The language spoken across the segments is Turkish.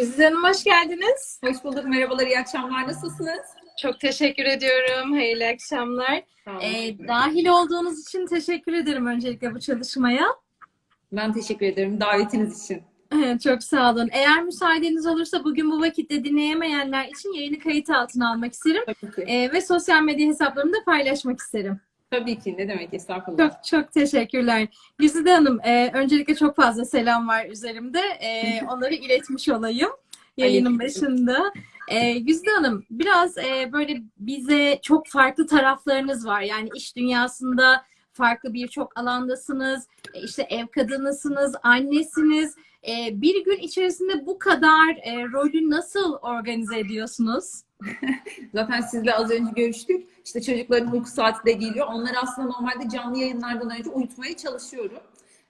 Güzide Hanım hoş geldiniz. Hoş bulduk. Merhabalar, iyi akşamlar. Nasılsınız? Çok teşekkür ediyorum. Hayırlı akşamlar. Ee, dahil olduğunuz için teşekkür ederim öncelikle bu çalışmaya. Ben teşekkür ederim davetiniz için. Çok sağ olun. Eğer müsaadeniz olursa bugün bu vakitte dinleyemeyenler için yayını kayıt altına almak isterim. Ee, ve sosyal medya hesaplarımı da paylaşmak isterim. Tabii ki. Ne demek? Estağfurullah. Çok çok teşekkürler. Güzide Hanım, e, öncelikle çok fazla selam var üzerimde. E, onları iletmiş olayım yayının başında. E, Güzide Hanım, biraz e, böyle bize çok farklı taraflarınız var. Yani iş dünyasında farklı birçok alandasınız. E, işte ev kadınısınız, annesiniz. E, bir gün içerisinde bu kadar e, rolü nasıl organize ediyorsunuz? Zaten sizle az önce görüştük. İşte çocukların uyku saati de geliyor. Onları aslında normalde canlı yayınlardan önce uyutmaya çalışıyorum.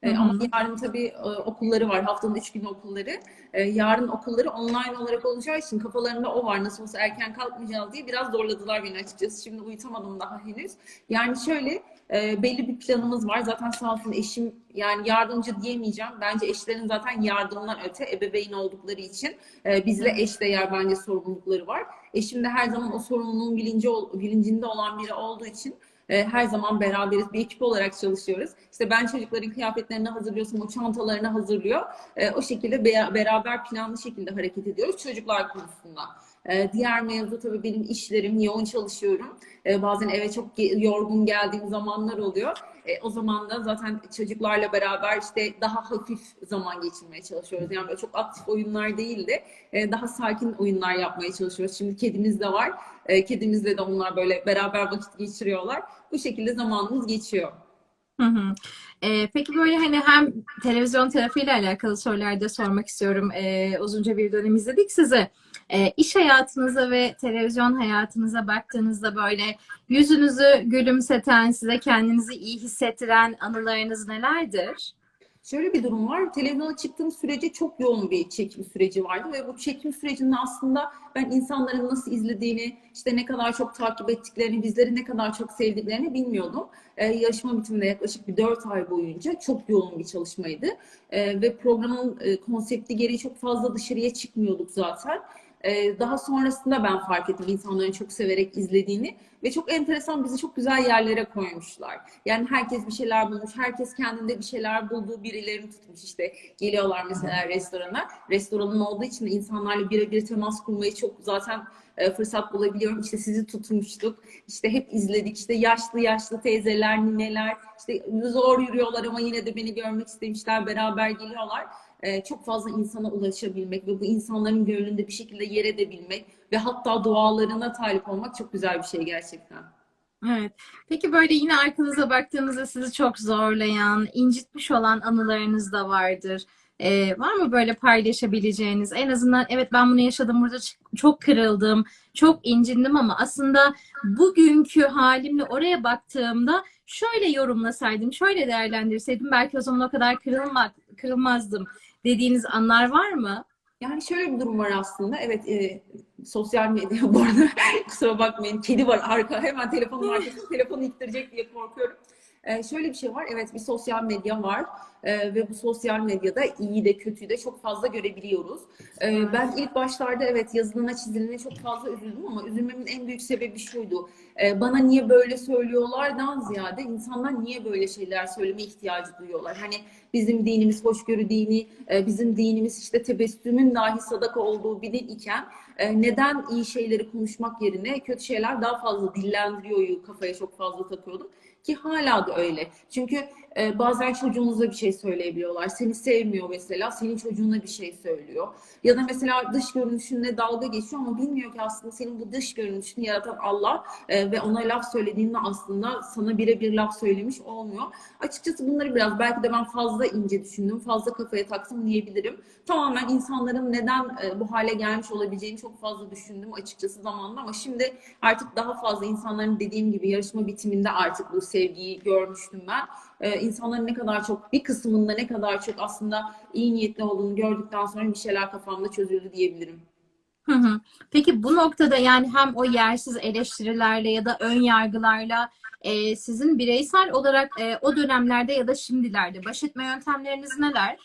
Hı. ama yarın tabii e, okulları var. Haftanın üç günü okulları. Ee, yarın okulları online olarak olacağı için kafalarında o var. Nasıl olsa erken kalkmayacağız diye biraz zorladılar beni açıkçası. Şimdi uyutamadım daha henüz. Yani şöyle e, belli bir planımız var. Zaten sağ olsun eşim yani yardımcı diyemeyeceğim. Bence eşlerin zaten yardımdan öte ebeveyn oldukları için e, bizle eşdeğer bence sorumlulukları var. Eşim de her zaman o sorumluluğun bilinci, bilincinde olan biri olduğu için e, her zaman beraberiz. Bir ekip olarak çalışıyoruz. İşte ben çocukların kıyafetlerini hazırlıyorsam o çantalarını hazırlıyor. E, o şekilde be- beraber planlı şekilde hareket ediyoruz çocuklar konusunda. E, diğer mevzu tabii benim işlerim, yoğun çalışıyorum. E, bazen eve çok yorgun geldiğim zamanlar oluyor. E, o zaman da zaten çocuklarla beraber işte daha hafif zaman geçirmeye çalışıyoruz. Yani böyle çok aktif oyunlar değil de daha sakin oyunlar yapmaya çalışıyoruz. Şimdi kedimiz de var. Kedimizle de onlar böyle beraber vakit geçiriyorlar. Bu şekilde zamanımız geçiyor. Hı. Ee, peki böyle hani hem televizyon tarafıyla alakalı sorular da sormak istiyorum. Ee, uzunca bir dönem izledik sizi. Ee, iş hayatınıza ve televizyon hayatınıza baktığınızda böyle yüzünüzü gülümseten, size kendinizi iyi hissettiren anılarınız nelerdir? Şöyle bir durum var. Televizyona çıktığım sürece çok yoğun bir çekim süreci vardı ve bu çekim sürecinde aslında ben insanların nasıl izlediğini, işte ne kadar çok takip ettiklerini, bizleri ne kadar çok sevdiklerini bilmiyordum. Ee, yarışma bitiminde yaklaşık bir 4 ay boyunca çok yoğun bir çalışmaydı. Ee, ve programın e, konsepti gereği çok fazla dışarıya çıkmıyorduk zaten. Ee, daha sonrasında ben fark ettim insanların çok severek izlediğini ve çok enteresan bizi çok güzel yerlere koymuşlar. Yani herkes bir şeyler bulmuş, herkes kendinde bir şeyler bulduğu birilerini tutmuş işte. Geliyorlar mesela restorana. Restoranın olduğu için de insanlarla birebir temas kurmayı çok zaten e, fırsat bulabiliyorum. İşte sizi tutmuştuk. İşte hep izledik. İşte yaşlı yaşlı teyzeler, nineler. işte zor yürüyorlar ama yine de beni görmek istemişler. Beraber geliyorlar. E, çok fazla insana ulaşabilmek ve bu insanların gönlünde bir şekilde yer edebilmek ve hatta dualarına talip olmak çok güzel bir şey gerçekten. Evet. Peki böyle yine arkanıza baktığınızda sizi çok zorlayan, incitmiş olan anılarınız da vardır. Ee, var mı böyle paylaşabileceğiniz? En azından evet ben bunu yaşadım burada çok kırıldım, çok incindim ama aslında bugünkü halimle oraya baktığımda şöyle yorumlasaydım, şöyle değerlendirseydim belki o zaman o kadar kırılma, kırılmazdım dediğiniz anlar var mı? Yani şöyle bir durum var aslında. Evet, e, sosyal medya bu arada kusura bakmayın. Kedi var arka. Hemen telefonun arkasında telefonu ittirecek diye korkuyorum. E, şöyle bir şey var. Evet, bir sosyal medya var. E, ve bu sosyal medyada iyi de kötüyü de çok fazla görebiliyoruz. E, ben ilk başlarda evet yazılına çizilene çok fazla üzüldüm ama üzülmemin en büyük sebebi şuydu. E, bana niye böyle söylüyorlardan ziyade insanlar niye böyle şeyler söyleme ihtiyacı duyuyorlar. Hani bizim dinimiz hoşgörü dini, e, bizim dinimiz işte tebessümün dahi sadaka olduğu bir din iken e, neden iyi şeyleri konuşmak yerine kötü şeyler daha fazla dillendiriyor kafaya çok fazla takıyordum. Ki hala da öyle. Çünkü e, bazen çocuğunuza bir şey söyleyebiliyorlar. Seni sevmiyor mesela, senin çocuğuna bir şey söylüyor. Ya da mesela dış görünüşünle dalga geçiyor ama bilmiyor ki aslında senin bu dış görünüşünü yaratan Allah e, ve ona laf söylediğinde aslında sana birebir laf söylemiş olmuyor. Açıkçası bunları biraz belki de ben fazla ince düşündüm, fazla kafaya taktım diyebilirim. Tamamen insanların neden e, bu hale gelmiş olabileceğini çok fazla düşündüm açıkçası zamanında ama şimdi artık daha fazla insanların dediğim gibi yarışma bitiminde artık bu sevgiyi görmüştüm ben. Ee, insanların ne kadar çok bir kısmında ne kadar çok aslında iyi niyetli olduğunu gördükten sonra bir şeyler kafamda çözüldü diyebilirim. Hı hı. Peki bu noktada yani hem o yersiz eleştirilerle ya da ön yargılarla e, sizin bireysel olarak e, o dönemlerde ya da şimdilerde baş etme yöntemleriniz neler?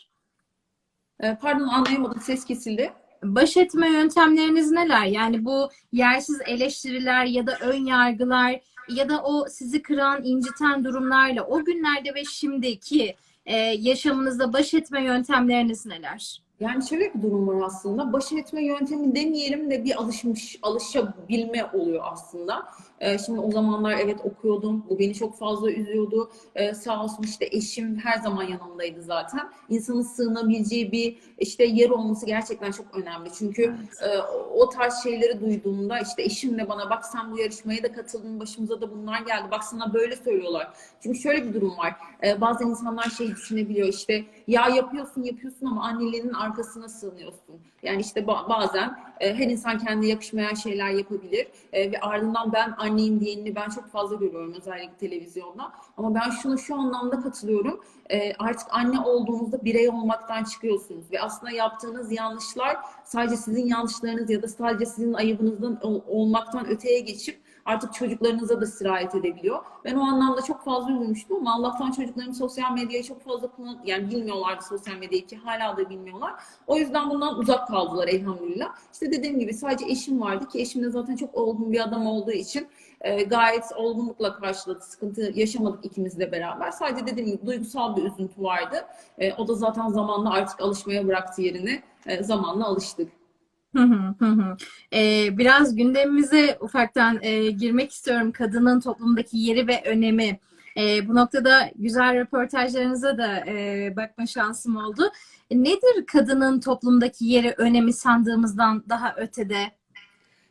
Ee, pardon anlayamadım ses kesildi. Baş etme yöntemleriniz neler? Yani bu yersiz eleştiriler ya da ön yargılar ya da o sizi kıran, inciten durumlarla o günlerde ve şimdiki e, yaşamınızda baş etme yöntemleriniz neler? Yani şöyle bir durum var aslında. Baş etme yöntemi demeyelim de bir alışmış, alışabilme oluyor aslında. Ee, şimdi o zamanlar evet okuyordum. Bu beni çok fazla üzüyordu. Ee, sağ olsun işte eşim her zaman yanımdaydı zaten. İnsanın sığınabileceği bir işte yer olması gerçekten çok önemli. Çünkü e, o tarz şeyleri duyduğumda işte eşim de bana bak sen bu yarışmaya da katıldın, başımıza da bunlar geldi. Bak sana böyle söylüyorlar. Çünkü şöyle bir durum var. Ee, bazen insanlar şey düşünebiliyor işte ya yapıyorsun yapıyorsun ama annelerinin arkasına sığınıyorsun. Yani işte ba- bazen e, her insan kendine yakışmayan şeyler yapabilir E, ve ardından ben anneyim diyenini ben çok fazla görüyorum özellikle televizyonda. Ama ben şuna şu anlamda katılıyorum. E, artık anne olduğunuzda birey olmaktan çıkıyorsunuz ve aslında yaptığınız yanlışlar sadece sizin yanlışlarınız ya da sadece sizin ayıbınızdan ol- olmaktan öteye geçip artık çocuklarınıza da sirayet edebiliyor. Ben o anlamda çok fazla üzülmüştüm ama Allah'tan çocuklarım sosyal medyayı çok fazla kullan yani bilmiyorlardı sosyal medyayı ki hala da bilmiyorlar. O yüzden bundan uzak kaldılar elhamdülillah. İşte dediğim gibi sadece eşim vardı ki eşim de zaten çok olgun bir adam olduğu için e, gayet olgunlukla karşıladı. Sıkıntı yaşamadık ikimiz de beraber. Sadece dediğim gibi duygusal bir üzüntü vardı. E, o da zaten zamanla artık alışmaya bıraktı yerini. E, zamanla alıştık. Ee, biraz gündemimize ufaktan e, girmek istiyorum. Kadının toplumdaki yeri ve önemi. Ee, bu noktada güzel röportajlarınıza da e, bakma şansım oldu. Nedir kadının toplumdaki yeri, önemi sandığımızdan daha ötede?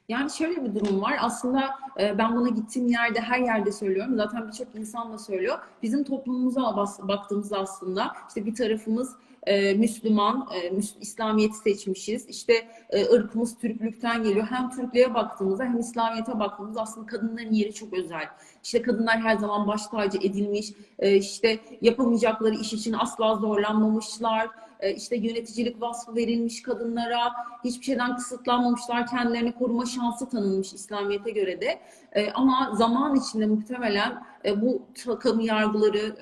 Yani şöyle bir durum var. Aslında e, ben buna gittiğim yerde her yerde söylüyorum. Zaten birçok insan da söylüyor. Bizim toplumumuza baktığımızda aslında işte bir tarafımız e, Müslüman, e, İslamiyet'i seçmişiz. İşte ırkımız Türklükten geliyor. Hem Türklüğe baktığımızda hem İslamiyet'e baktığımızda aslında kadınların yeri çok özel. İşte kadınlar her zaman baş tacı edilmiş. E, işte yapamayacakları iş için asla zorlanmamışlar. E, işte yöneticilik vasfı verilmiş kadınlara, hiçbir şeyden kısıtlanmamışlar, kendilerini koruma şansı tanınmış İslamiyet'e göre de. E, ama zaman içinde muhtemelen e, bu takım yargıları,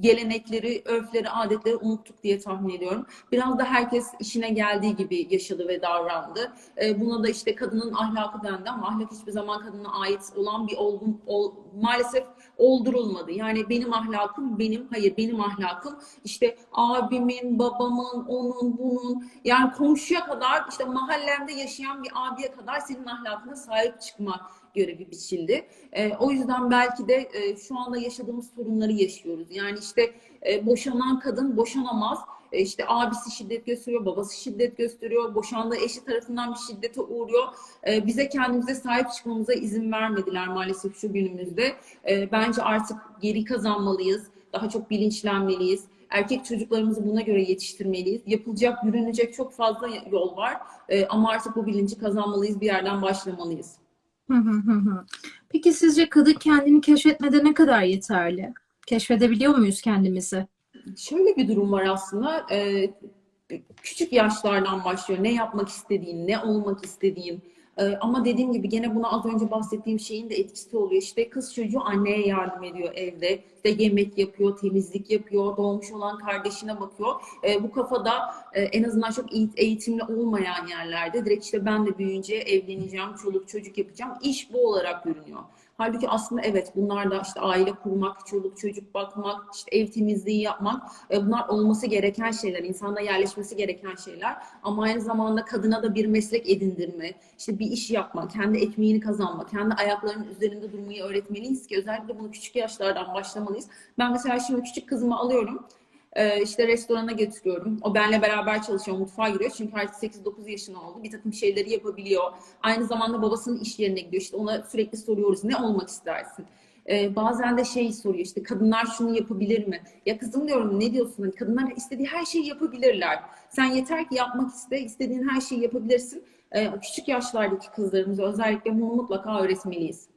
gelenekleri, örfleri, adetleri unuttuk diye tahmin ediyorum. Biraz da herkes işine geldiği gibi yaşadı ve davrandı. E, buna da işte kadının ahlakı dendi ama ahlak hiçbir zaman kadına ait olan bir olgun, ol, maalesef oldurulmadı. Yani benim ahlakım benim, hayır benim ahlakım işte abimin, babamın, onun, bunun yani komşuya kadar işte mahallemde yaşayan bir abiye kadar senin ahlakına sahip çıkma görevi biçildi. E, o yüzden belki de e, şu anda yaşadığımız sorunları yaşıyoruz. Yani işte e, boşanan kadın boşanamaz. E, işte abisi şiddet gösteriyor, babası şiddet gösteriyor, boşandığı eşi tarafından bir şiddete uğruyor. E, bize kendimize sahip çıkmamıza izin vermediler maalesef şu günümüzde. E, bence artık geri kazanmalıyız, daha çok bilinçlenmeliyiz. Erkek çocuklarımızı buna göre yetiştirmeliyiz. Yapılacak, yürünecek çok fazla yol var. E, ama artık bu bilinci kazanmalıyız, bir yerden başlamalıyız. Peki sizce kadın kendini keşfetmede ne kadar yeterli? Keşfedebiliyor muyuz kendimizi? Şöyle bir durum var aslında. e, küçük yaşlardan başlıyor. Ne yapmak istediğin, ne olmak istediğin. E, ama dediğim gibi gene buna az önce bahsettiğim şeyin de etkisi oluyor. İşte kız çocuğu anneye yardım ediyor evde. İşte yemek yapıyor, temizlik yapıyor, doğmuş olan kardeşine bakıyor. E, bu kafada e, en azından çok eğit- eğitimli olmayan yerlerde direkt işte ben de büyüyünce evleneceğim, çoluk çocuk yapacağım. İş bu olarak görünüyor. Halbuki aslında evet bunlar da işte aile kurmak, çoluk çocuk bakmak, işte ev temizliği yapmak e, bunlar olması gereken şeyler, insanda yerleşmesi gereken şeyler. Ama aynı zamanda kadına da bir meslek edindirme, işte bir iş yapma, kendi ekmeğini kazanma, kendi ayaklarının üzerinde durmayı öğretmeliyiz ki özellikle bunu küçük yaşlardan başlamalıyız. Ben mesela şimdi küçük kızımı alıyorum. Ee, işte restorana götürüyorum. O benle beraber çalışıyor, mutfağa giriyor. Çünkü artık 8-9 yaşında oldu. Bir takım şeyleri yapabiliyor. Aynı zamanda babasının iş yerine gidiyor. İşte ona sürekli soruyoruz ne olmak istersin? Ee, bazen de şey soruyor işte kadınlar şunu yapabilir mi? Ya kızım diyorum ne diyorsun? Hani kadınlar istediği her şeyi yapabilirler. Sen yeter ki yapmak iste, istediğin her şeyi yapabilirsin. Ee, küçük yaşlardaki kızlarımıza özellikle bunu mutlaka öğretmeliyiz.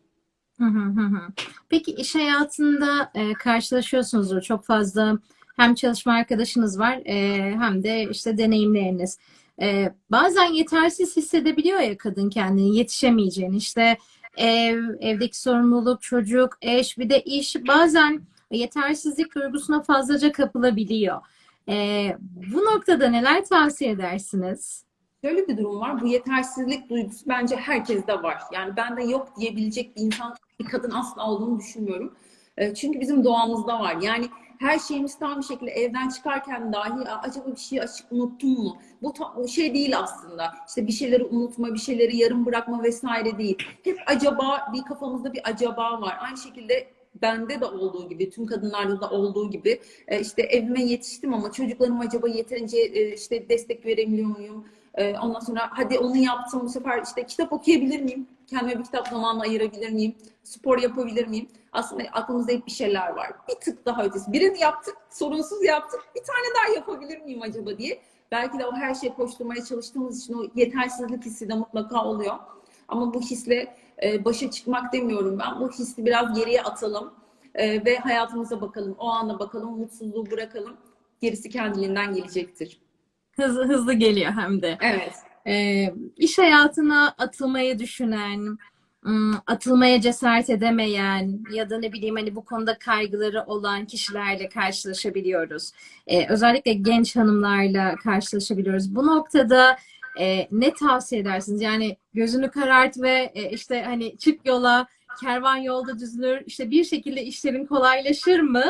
Hı hı hı. Peki iş hayatında e, karşılaşıyorsunuzdur çok fazla hem çalışma arkadaşınız var e, hem de işte deneyimleriniz. E, bazen yetersiz hissedebiliyor ya kadın kendini yetişemeyeceğini işte ev, evdeki sorumluluk, çocuk, eş bir de iş bazen yetersizlik duygusuna fazlaca kapılabiliyor. E, bu noktada neler tavsiye edersiniz? Şöyle bir durum var. Bu yetersizlik duygusu bence herkeste var. Yani bende yok diyebilecek bir insan, bir kadın asla olduğunu düşünmüyorum. E, Çünkü bizim doğamızda var. Yani her şeyimiz tam bir şekilde evden çıkarken dahi "Aa, acaba bir şey açık unuttum mu? Bu ta- şey değil aslında. İşte bir şeyleri unutma, bir şeyleri yarım bırakma vesaire değil. Hep acaba bir kafamızda bir acaba var. Aynı şekilde bende de olduğu gibi, tüm kadınlarda da olduğu gibi e, işte evime yetiştim ama çocuklarım acaba yeterince e, işte destek verebiliyor muyum? E, Ondan sonra hadi onu yaptım bu sefer işte kitap okuyabilir miyim? Kendime bir kitap zamanla ayırabilir miyim? Spor yapabilir miyim? Aslında aklımızda hep bir şeyler var. Bir tık daha ötesi. Birini yaptık, sorunsuz yaptık. Bir tane daha yapabilir miyim acaba diye. Belki de o her şeye koşturmaya çalıştığımız için o yetersizlik hissi de mutlaka oluyor. Ama bu hisle e, başa çıkmak demiyorum ben. Bu hissi biraz geriye atalım e, ve hayatımıza bakalım. O ana bakalım, mutsuzluğu bırakalım. Gerisi kendiliğinden gelecektir. Hızlı hızlı geliyor hem de. Evet. Ee, iş hayatına atılmayı düşünen, atılmaya cesaret edemeyen ya da ne bileyim hani bu konuda kaygıları olan kişilerle karşılaşabiliyoruz. Ee, özellikle genç hanımlarla karşılaşabiliyoruz. Bu noktada e, ne tavsiye edersiniz? Yani gözünü karart ve e, işte hani çık yola, kervan yolda düzülür. İşte bir şekilde işlerin kolaylaşır mı?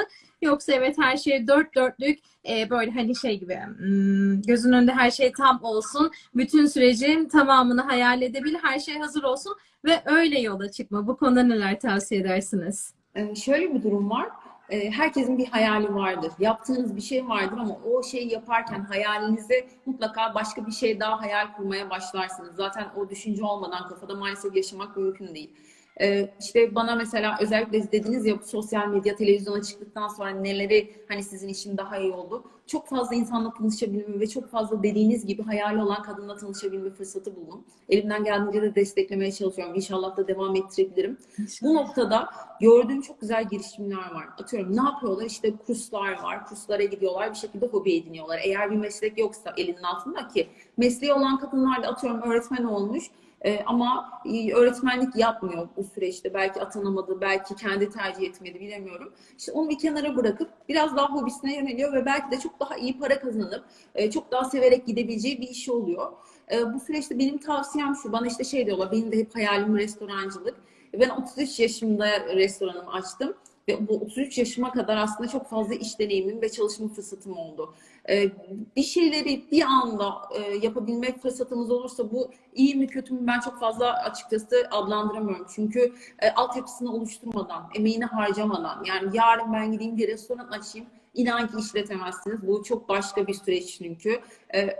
Yoksa evet her şey dört dörtlük e, böyle hani şey gibi hmm, gözün önünde her şey tam olsun bütün sürecin tamamını hayal edebil, her şey hazır olsun ve öyle yola çıkma. Bu konuda neler tavsiye edersiniz? Ee, şöyle bir durum var. Ee, herkesin bir hayali vardır. Yaptığınız bir şey vardır ama o şeyi yaparken hayalinize mutlaka başka bir şey daha hayal kurmaya başlarsınız. Zaten o düşünce olmadan kafada maalesef yaşamak mümkün değil. Ee, işte bana mesela özellikle dediniz ya sosyal medya, televizyona çıktıktan sonra neleri hani sizin için daha iyi oldu. Çok fazla insanla tanışabilme ve çok fazla dediğiniz gibi hayali olan kadınla tanışabilme fırsatı buldum. Elimden geldiğince de desteklemeye çalışıyorum. İnşallah da devam ettirebilirim. Bu noktada gördüğüm çok güzel girişimler var. Atıyorum ne yapıyorlar? İşte kurslar var. Kurslara gidiyorlar. Bir şekilde hobi ediniyorlar. Eğer bir meslek yoksa elinin altında ki mesleği olan kadınlar da atıyorum öğretmen olmuş. Ee, ama e, öğretmenlik yapmıyor bu süreçte. Belki atanamadı, belki kendi tercih etmedi bilemiyorum. İşte onu bir kenara bırakıp biraz daha hobisine yöneliyor ve belki de çok daha iyi para kazanıp e, çok daha severek gidebileceği bir işi oluyor. E, bu süreçte benim tavsiyem şu. Bana işte şey diyorlar, benim de hep hayalim restorancılık. Ben 33 yaşımda restoranımı açtım. Ve bu 33 yaşıma kadar aslında çok fazla iş deneyimim ve çalışma fırsatım oldu. Ee, bir şeyleri bir anda e, yapabilme fırsatımız olursa bu iyi mi kötü mü ben çok fazla açıkçası adlandıramıyorum. Çünkü e, altyapısını oluşturmadan, emeğini harcamadan yani yarın ben gideyim bir restoran açayım İnan ki işletemezsiniz. Bu çok başka bir süreç çünkü. Ee,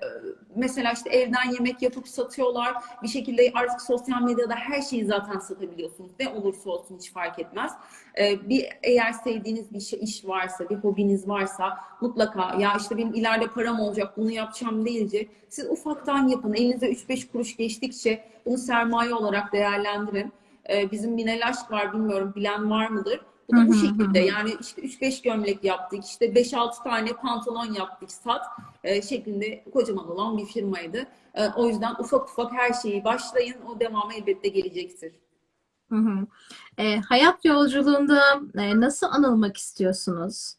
mesela işte evden yemek yapıp satıyorlar. Bir şekilde artık sosyal medyada her şeyi zaten satabiliyorsunuz. Ne olursa olsun hiç fark etmez. Ee, bir eğer sevdiğiniz bir şey, iş varsa, bir hobiniz varsa mutlaka ya işte benim ileride param olacak bunu yapacağım deyince siz ufaktan yapın. Elinize 3-5 kuruş geçtikçe bunu sermaye olarak değerlendirin. Ee, bizim Minel Aşk var bilmiyorum bilen var mıdır? Bu da bu şekilde yani işte 3-5 gömlek yaptık, işte 5-6 tane pantolon yaptık sat e, şeklinde kocaman olan bir firmaydı. E, o yüzden ufak ufak her şeyi başlayın, o devamı elbette gelecektir. Hı hı. E, hayat yolculuğunda e, nasıl anılmak istiyorsunuz?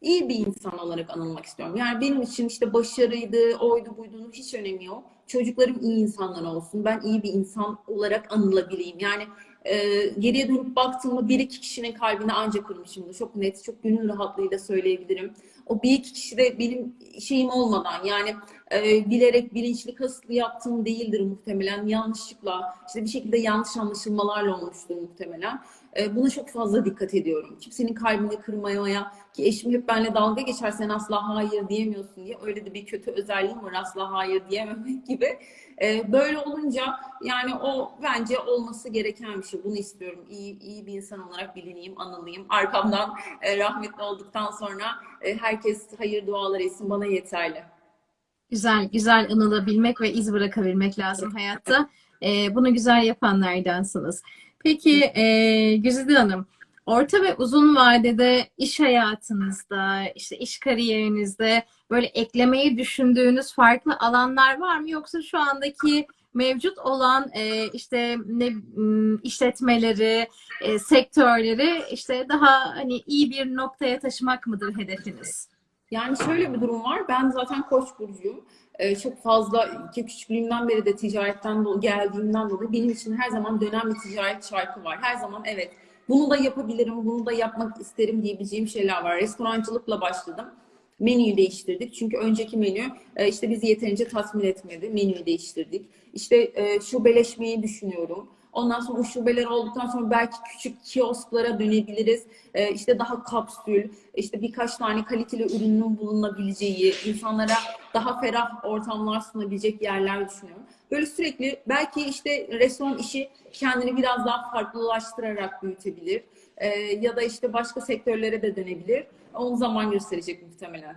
İyi bir insan olarak anılmak istiyorum. Yani benim için işte başarıydı, oydu buydu hiç önemi yok. Çocuklarım iyi insanlar olsun. Ben iyi bir insan olarak anılabileyim. Yani e, geriye dönüp baktığımda bir iki kişinin kalbini ancak kırmışımdır. Çok net, çok gönül rahatlığıyla söyleyebilirim. O bir iki kişi de benim şeyim olmadan yani e, bilerek bilinçli kasıtlı yaptığım değildir muhtemelen. Yanlışlıkla işte bir şekilde yanlış anlaşılmalarla olmuştur muhtemelen. E, buna çok fazla dikkat ediyorum. Kimsenin kalbini kırmamaya ki eşim hep benimle dalga geçer sen asla hayır diyemiyorsun diye. Öyle de bir kötü özelliğim var asla hayır diyememek gibi. E, böyle olunca yani o bence olması gereken bir şey. Bunu istiyorum. İyi, iyi bir insan olarak bilineyim, anılayım. Arkamdan e, rahmetli olduktan sonra e, herkes hayır dualar etsin bana yeterli. Güzel, güzel anılabilmek ve iz bırakabilmek lazım hayatta. E, bunu güzel yapanlardansınız. Peki e, Güzide Hanım, orta ve uzun vadede iş hayatınızda, işte iş kariyerinizde böyle eklemeyi düşündüğünüz farklı alanlar var mı? Yoksa şu andaki mevcut olan e, işte ne işletmeleri, e, sektörleri işte daha hani iyi bir noktaya taşımak mıdır hedefiniz? Yani şöyle bir durum var. Ben zaten Koç burcuyum. Ee, çok fazla ki küçüklüğümden beri de ticaretten do- geldiğimden dolayı benim için her zaman dönem bir ticaret çarkı var. Her zaman evet bunu da yapabilirim, bunu da yapmak isterim diyebileceğim şeyler var. Restorancılıkla başladım. Menüyü değiştirdik. Çünkü önceki menü e, işte bizi yeterince tatmin etmedi. Menüyü değiştirdik. İşte e, şubeleşmeyi düşünüyorum. Ondan sonra şubeler olduktan sonra belki küçük kiosklara dönebiliriz. E, işte daha kapsül, işte birkaç tane kaliteli ürünün bulunabileceği, insanlara daha ferah ortamlar sunabilecek yerler düşünüyorum. Böyle sürekli belki işte restoran işi kendini biraz daha farklılaştırarak büyütebilir. E, ya da işte başka sektörlere de dönebilir. Onu zaman gösterecek muhtemelen.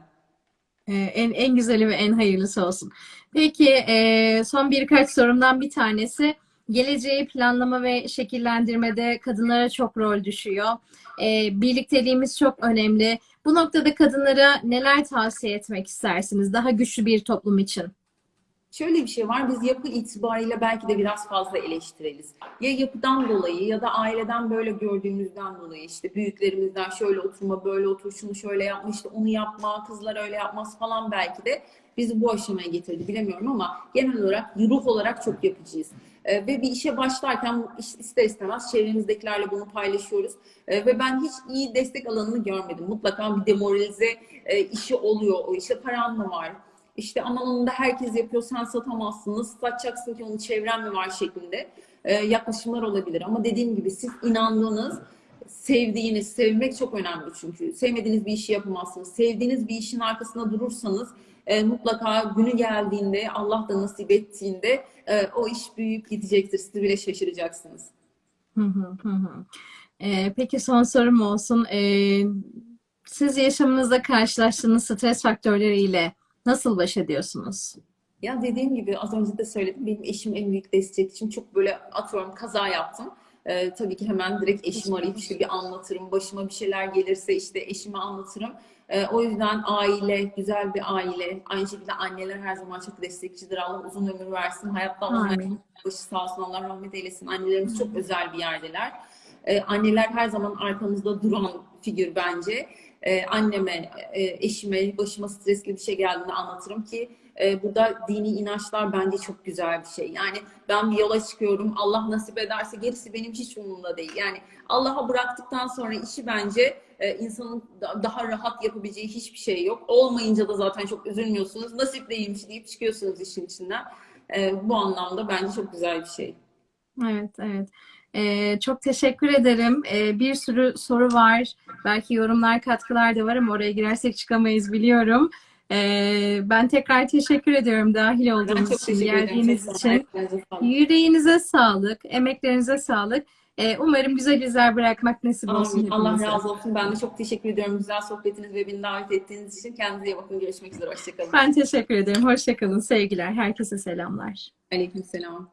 Ee, en en güzeli ve en hayırlısı olsun. Peki son birkaç sorumdan bir tanesi geleceği planlama ve şekillendirmede kadınlara çok rol düşüyor. Ee, birlikteliğimiz çok önemli. Bu noktada kadınlara neler tavsiye etmek istersiniz daha güçlü bir toplum için? Şöyle bir şey var, biz yapı itibariyle belki de biraz fazla eleştireliz. Ya yapıdan dolayı ya da aileden böyle gördüğümüzden dolayı işte büyüklerimizden şöyle oturma, böyle otur, şunu şöyle yapma, işte onu yapma, kızlar öyle yapmaz falan belki de bizi bu aşamaya getirdi bilemiyorum ama genel olarak ruh olarak çok yapıcıyız. Ee, ve bir işe başlarken ister istemez çevremizdekilerle bunu paylaşıyoruz. Ee, ve ben hiç iyi destek alanını görmedim. Mutlaka bir demoralize e, işi oluyor. O işte paran mı var? İşte aman onu da herkes yapıyor sen satamazsın. Nasıl satacaksın ki onun çevren mi var şeklinde e, yaklaşımlar olabilir. Ama dediğim gibi siz inandığınız, sevdiğiniz, sevmek çok önemli çünkü. Sevmediğiniz bir işi yapamazsınız. Sevdiğiniz bir işin arkasında durursanız e, mutlaka günü geldiğinde, Allah da nasip ettiğinde e, o iş büyüyüp gidecektir. Siz bile şaşıracaksınız. Hı hı hı. Ee, peki son sorum olsun. Ee, siz yaşamınızda karşılaştığınız stres faktörleriyle nasıl baş ediyorsunuz? Ya dediğim gibi az önce de söyledim. Benim eşim en büyük destekçim. Çok böyle atıyorum kaza yaptım. Ee, tabii ki hemen direkt eşimi arayıp işte bir anlatırım. Başıma bir şeyler gelirse işte eşime anlatırım. Ee, o yüzden aile, güzel bir aile. Aynı şekilde anneler her zaman çok destekçidir. Allah uzun ömür versin. Hayatta onların başı sağ olsun. Allah rahmet eylesin. Annelerimiz çok özel bir yerdeler. Ee, anneler her zaman arkamızda duran figür bence. Ee, anneme, e, eşime, başıma stresli bir şey geldiğinde anlatırım ki e, burada dini inançlar bence çok güzel bir şey. Yani ben bir yola çıkıyorum, Allah nasip ederse gerisi benim hiç umurumda değil. Yani Allah'a bıraktıktan sonra işi bence e, insanın da- daha rahat yapabileceği hiçbir şey yok. Olmayınca da zaten çok üzülmüyorsunuz. Nasip değilmiş deyip çıkıyorsunuz işin içinden. E, bu anlamda bence çok güzel bir şey. Evet, evet. Ee, çok teşekkür ederim. Ee, bir sürü soru var. Belki yorumlar, katkılar da var ama oraya girersek çıkamayız biliyorum. Ee, ben tekrar teşekkür ediyorum dahil olduğunuz için, geldiğiniz için. Yüreğinize sağlık, emeklerinize sağlık. Ee, umarım güzel izler bırakmak nasip olsun Amin. Allah razı olsun. Ben de çok teşekkür ediyorum güzel sohbetiniz ve beni davet ettiğiniz için. Kendinize iyi bakın. Görüşmek üzere. Hoşçakalın. Ben teşekkür ederim. Hoşça kalın. Sevgiler. Herkese selamlar. Aleyküm selam.